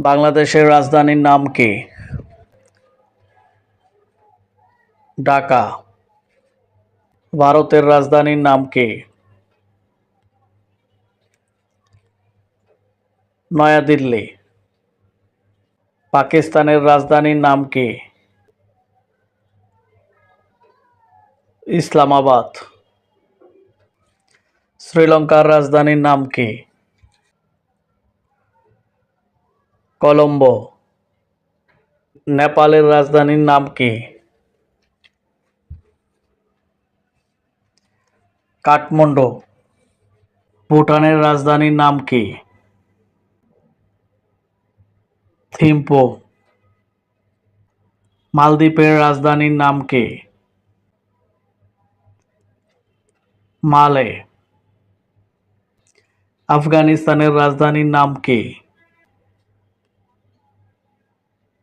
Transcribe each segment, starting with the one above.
বাংলাদেশের রাজধানীর নাম কি? ঢাকা। ভারতের রাজধানীর নাম কি? নয়াদিল্লি। পাকিস্তানের রাজধানীর নাম কি? ইসলামাবাদ। শ্রীলঙ্কার রাজধানীর নাম কি? কলম্বো। নেপালের রাজধানীর নাম কি? কাঠমান্ডু। ভুটানের রাজধানীর নাম কি? থিম্পু। মালদ্বীপের রাজধানীর নাম কি? মালে। আফগানিস্তানের রাজধানীর নাম কি?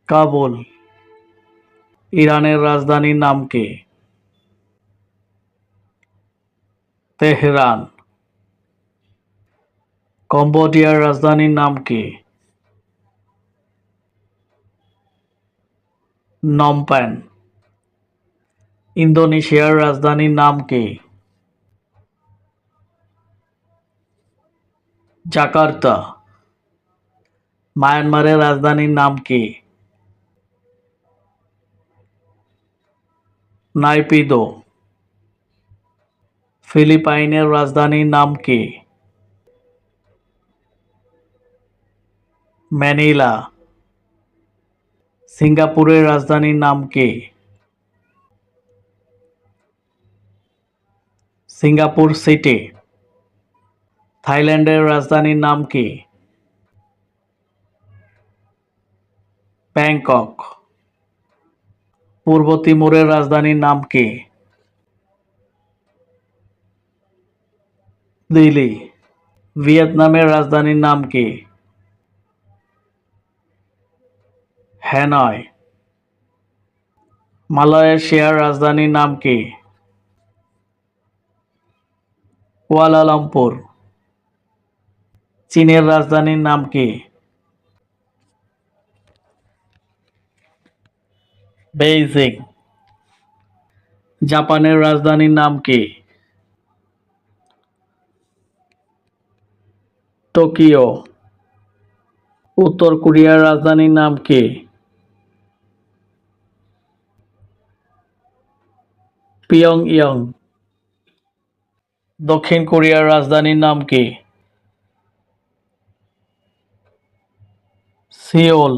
কাবুল, ইরানের রাজধানীর নাম কি? তেহরান। কম্বোডিয়ার রাজধানীর নাম কি? নমপেন ইন্দোনেশিয়ার রাজধানীর নাম কি? জাকার্তা। মায়ানমারের রাজধানীর নাম কি? নাইপিদো। ফিলিপাইনের রাজধানীর নাম কি? ম্যানিলা। সিঙ্গাপুরের রাজধানীর নাম কি? Singapore city. থাইল্যান্ডের রাজধানীর নাম কি? ব্যাংকক। পূর্ব তিমুরের রাজধানীর নাম কি? দিল্লি। ভিয়েতনামের রাজধানীর নাম কি? হ্যানয়। মালয়েশিয়ার রাজধানীর নাম কি? কুয়ালালামপুর। চীনের রাজধানীর নাম কি? বেইজিং জাপানের রাজধানীর নাম কি টোকিও উত্তর কোরিয়ার রাজধানীর নাম কি পিয়ং ইয়ং দক্ষিণ কোরিয়ার রাজধানীর নাম কি সিওল